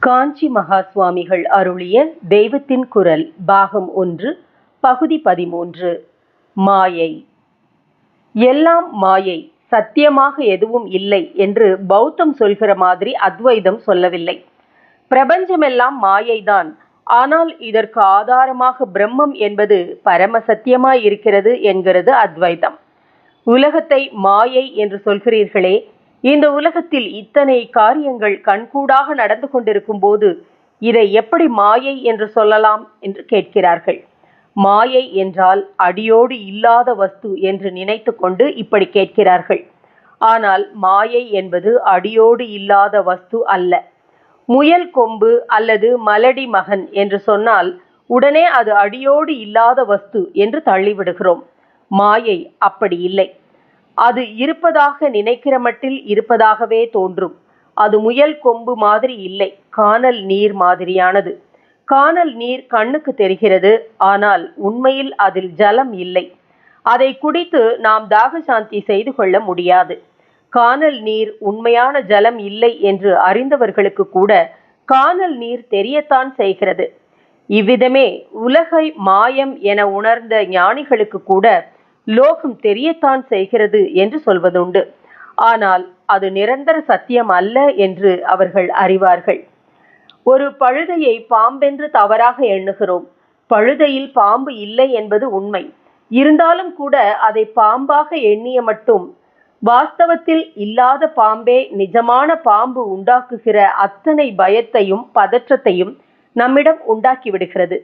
காஞ்சி மகா சுவாமிகள் அருளிய தெய்வத்தின் குரல் பாகம் ஒன்று பகுதி பதிமூன்று. மாயை. எல்லாம் மாயை. சத்தியமாக எதுவும் இல்லை என்று பௌத்தம் சொல்கிற மாதிரி அத்வைதம் சொல்லவில்லை. பிரபஞ்சமெல்லாம் மாயைதான். ஆனால் இதற்கு ஆதாரமாக பிரம்மம் என்பது பரம சத்தியமாய் இருக்கிறது என்கிறது அத்வைதம். உலகத்தை மாயை என்று சொல்கிறீர்களே இந்த உலகத்தில் இத்தனை காரியங்கள் கண்கூடாக நடந்து கொண்டிருக்கும் போது இதை எப்படி மாயை என்று சொல்லலாம் என்று கேட்கிறார்கள். மாயை என்றால் அடியோடு இல்லாத வஸ்து என்று நினைத்து கொண்டு இப்படி கேட்கிறார்கள். ஆனால் மாயை என்பது அடியோடு இல்லாத வஸ்து அல்ல. முயல் கொம்பு அல்லது மலடி மகன் என்று சொன்னால் உடனே அது அடியோடு இல்லாத வஸ்து என்று தள்ளிவிடுகிறோம். மாயை அப்படி இல்லை. அது இருப்பதாக நினைக்கிற மட்டில் இருப்பதாகவே தோன்றும். அது முயல் கொம்பு மாதிரி இல்லை காணல் நீர் மாதிரியானது. காணல் நீர் கண்ணுக்கு தெரிகிறது ஆனால் உண்மையில் அதில் ஜலம் இல்லை. அதை குடித்து நாம் தாகசாந்தி செய்து கொள்ள முடியாது. காணல் நீர் உண்மையான ஜலம் இல்லை என்று அறிந்தவர்களுக்கு கூட காணல் நீர் தெரியத்தான் செய்கிறது. இவ்விதமே உலகை மாயம் என உணர்ந்த ஞானிகளுக்கு கூட லோகம் தெரியத்தான் செய்கிறது என்று சொல்வதுண்டு. ஆனால் அது நிரந்தர சத்தியம் அல்ல என்று அவர்கள் அறிவார்கள். ஒரு பழுதையை பாம்பென்று தவறாக எண்ணுகிறோம். பழுதையில் பாம்பு இல்லை என்பது உண்மை. இருந்தாலும் கூட அதை பாம்பாக எண்ணிய மட்டும். வாஸ்தவத்தில் இல்லாத பாம்பே நிஜமான பாம்பு உண்டாக்குகிற அத்தனை பயத்தையும் பதற்றத்தையும் நம்மிடம் உண்டாக்கி விடுகிறது.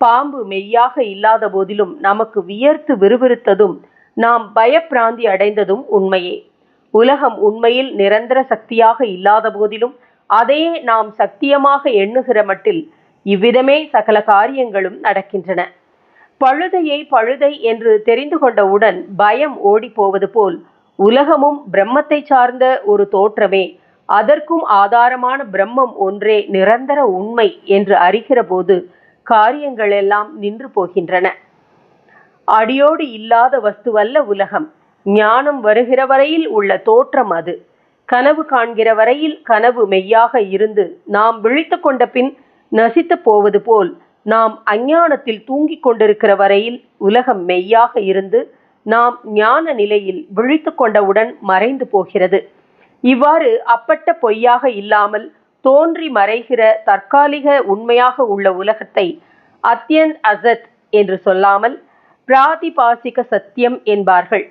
பாம்பு மெய்யாக இல்லாத போதிலும் நமக்கு வியர்த்து விறுவிறுத்ததும் நாம் பயப்பிராந்தி அடைந்ததும் உண்மையே. உலகம் உண்மையில் நிரந்தர சக்தியாக இல்லாத போதிலும் அதையே நாம் சத்தியமாக எண்ணுகிற மட்டில் இவ்விதமே சகல காரியங்களும் நடக்கின்றன. பழுதையை பழுதை என்று தெரிந்து கொண்டவுடன் பயம் ஓடி போவது போல் உலகமும் பிரம்மத்தை சார்ந்த ஒரு தோற்றமே. அதற்கும் ஆதாரமான பிரம்மம் ஒன்றே நிரந்தர உண்மை என்று அறிகிற போது காரியங்கள் எல்லாம் நின்று போகின்றன. அடியோடு இல்லாத வஸ்துவல்ல உலகம். ஞானம் வருகிற வரையில் உள்ள தோற்றம் அது. கனவு காண்கிற வரையில் கனவு மெய்யாக இருந்து நாம் விழித்து கொண்ட பின் நசித்து போவது போல் நாம் அஞ்ஞானத்தில் தூங்கிக் கொண்டிருக்கிற வரையில் உலகம் மெய்யாக இருந்து நாம் ஞான நிலையில் விழித்து கொண்டவுடன் மறைந்து போகிறது. இவ்வாறு அப்பட்ட பொய்யாக இல்லாமல் தோன்றி மறைகிற தற்காலிக உண்மையாக உள்ள உலகத்தை அத்யந்த் அசத் என்று சொல்லாமல் பிராதிபாசிக சத்தியம் என்பார்கள்.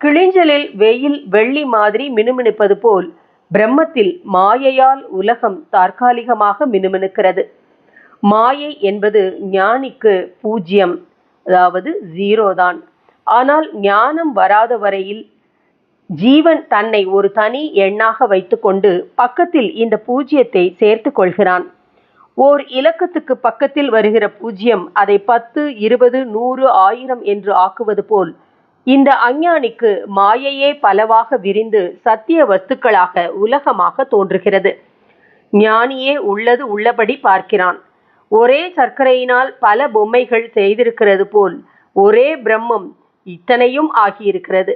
கிழிஞ்சலில் வெயில் வெள்ளி மாதிரி மினுமினுப்பது போல் பிரம்மத்தில் மாயையால் உலகம் தற்காலிகமாக மினுமினுக்கிறது. மாயை என்பது ஞானிக்கு பூஜ்யம் அதாவது ஜீரோ தான். ஆனால் ஞானம் வராத வரையில் ஜீவன் தன்னை ஒரு தனி எண்ணாக வைத்துக்கொண்டு பக்கத்தில் இந்த பூஜ்யத்தை சேர்த்து கொள்கிறான். ஓர் இலக்கத்துக்கு பக்கத்தில் வருகிற பூஜ்யம் அதை பத்து இருபது நூறு ஆயிரம் என்று ஆக்குவது போல் இந்த அஞ்ஞானிக்கு மாயையே பலவாக விரிந்து சத்திய வஸ்துக்களாக உலகமாக தோன்றுகிறது. ஞானியே உள்ளது உள்ளபடி பார்க்கிறான். ஒரே சர்க்கரையினால் பல பொம்மைகள் செய்திருக்கிறது போல் ஒரே பிரம்மம் இத்தனையும் ஆகியிருக்கிறது.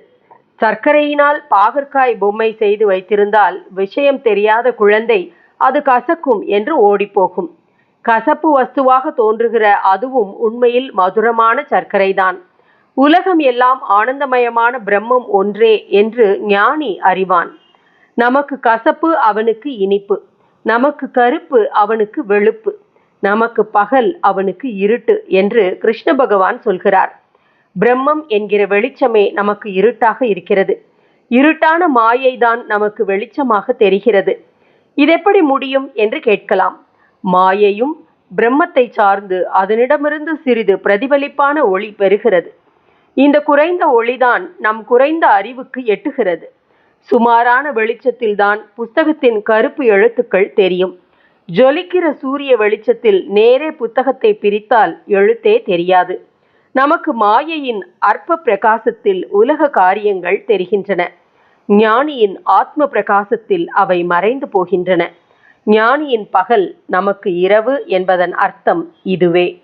சர்க்கரையினால் பாகற்காய் பொம்மை செய்து வைத்திருந்தால் விஷயம் தெரியாத குழந்தை அது கசக்கும் என்று ஓடிப்போகும். கசப்பு வஸ்துவாக தோன்றுகிற அதுவும் உண்மையில் மதுரமான சர்க்கரைதான். உலகம் எல்லாம் ஆனந்தமயமான பிரம்மம் ஒன்றே என்று ஞானி அறிவான். நமக்கு கசப்பு அவனுக்கு இனிப்பு. நமக்கு கருப்பு அவனுக்கு வெளுப்பு. நமக்கு பகல் அவனுக்கு இருட்டு என்று கிருஷ்ண பகவான் சொல்கிறார். பிரம்மம் என்கிற வெளிச்சமே நமக்கு இருட்டாக இருக்கிறது. இருட்டான மாயைதான் நமக்கு வெளிச்சமாக தெரிகிறது. இதெப்படி முடியும் என்று கேட்கலாம். மாயையும் பிரம்மத்தை சார்ந்து அதனிடமிருந்து சிறிது பிரதிபலிப்பான ஒளி பெறுகிறது. இந்த குறைந்த ஒளிதான் நம் குறைந்த அறிவுக்கு எட்டுகிறது. சுமாரான வெளிச்சத்தில்தான் புஸ்தகத்தின் கருப்பு எழுத்துக்கள் தெரியும். ஜொலிக்கிற சூரிய வெளிச்சத்தில் நேரே புத்தகத்தை பிரித்தால் எழுத்தே தெரியாது. நமக்கு மாயையின் அற்ப பிரகாசத்தில் உலக காரியங்கள் தெரிகின்றன. ஞானியின் ஆத்ம பிரகாசத்தில் அவை மறைந்து போகின்றன. ஞானியின் பகல் நமக்கு இரவு என்பதன் அர்த்தம் இதுவே.